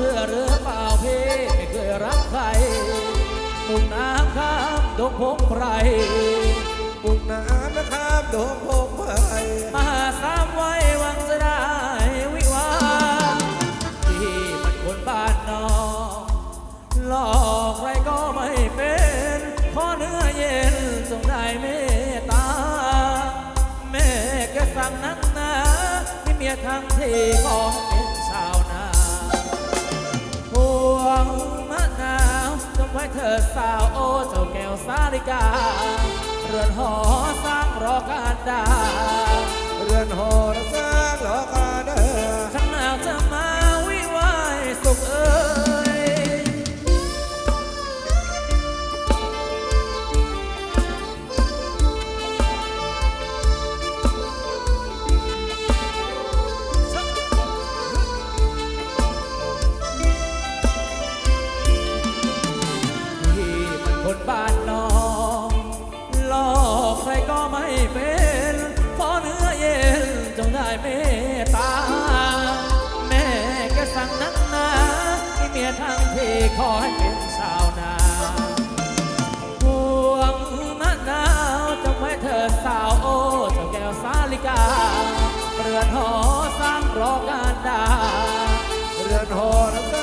ชื่อหรือเปล่าพี่ไม่เคยรักใครมุ่งน้ำข้ามดงพงไพรปุ่นน้ำนะครับโดงพงไปมาหาสามไว้หวังจะได้วิวาห์พี่มันคนบ้านนอกหลอกใครก็ไม่เป็นขอเนื้อเย็นจงได้เมตตา แม่แกสั่งนักหนาที่เมียทั้งที่ของเป็น เธอสาวโอเจ้าแก้วสาลิกา เรือนหอสร้างรอการดา ได้เมตตา แม่แกสั่งนักหนาให้เมียทั้งที่ขอให้เป็นสาวนาพวงมะนาวจงไว้เธอสาวโอเจ้าแก้วสาลิกาเรือนหอสร้างรอการดาเรือนหอระ